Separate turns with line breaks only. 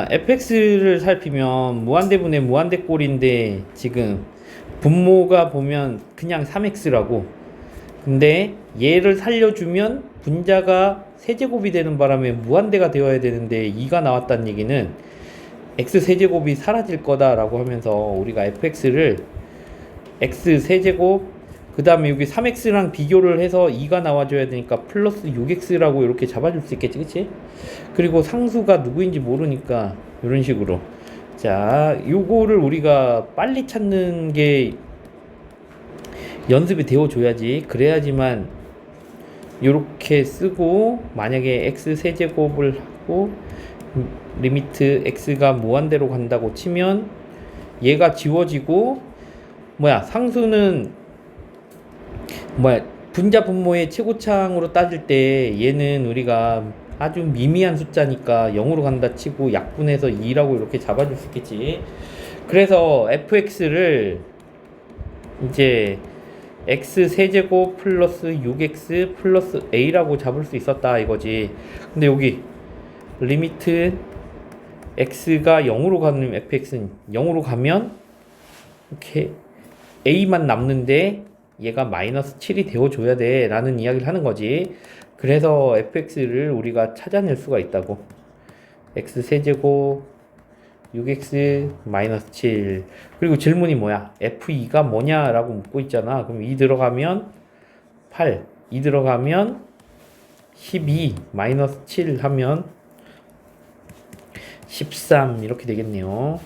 아, fx를 살피면 무한대분의 무한대꼴인데 지금 분모가 보면 그냥 3x라고. 근데 얘를 살려주면 분자가 세제곱이 되는 바람에 무한대가 되어야 되는데 2가 나왔다는 얘기는 x 세제곱이 사라질 거다라고 하면서 우리가 fx를 x 세제곱 그 다음에 여기 3x랑 비교를 해서 2가 나와줘야 되니까 플러스 6x라고 이렇게 잡아줄 수 있겠지 그치? 그리고 상수가 누구인지 모르니까 이런 식으로 자 요거를 우리가 빨리 찾는 게 연습이 되어 줘야지 그래야지만 요렇게 쓰고 만약에 x 세제곱을 하고 음, 리미트 x가 무한대로 간다고 치면 얘가 지워지고 뭐야 상수는 뭐야 분자 분모의 최고창으로 따질 때 얘는 우리가 아주 미미한 숫자니까 0으로 간다 치고 약분해서 2라고 이렇게 잡아줄 수 있겠지. 그래서 fx를 이제 x 세제곱 플러스 6x 플러스 a라고 잡을 수 있었다 이거지. 근데 여기 리미트 x가 0으로 가는 fx는 0으로 가면 이렇게 a만 남는데 얘가 마이너스 7이 되어줘야 돼 라는 이야기를 하는 거지. 그래서 fx를 우리가 찾아낼 수가 있다고. x 세제곱 6x 마이너스 7 그리고 질문이 뭐야? f2가 뭐냐 라고 묻고 있잖아. 그럼 2 들어가면 8 2 들어가면 12 마이너스 7 하면 13 이렇게 되겠네요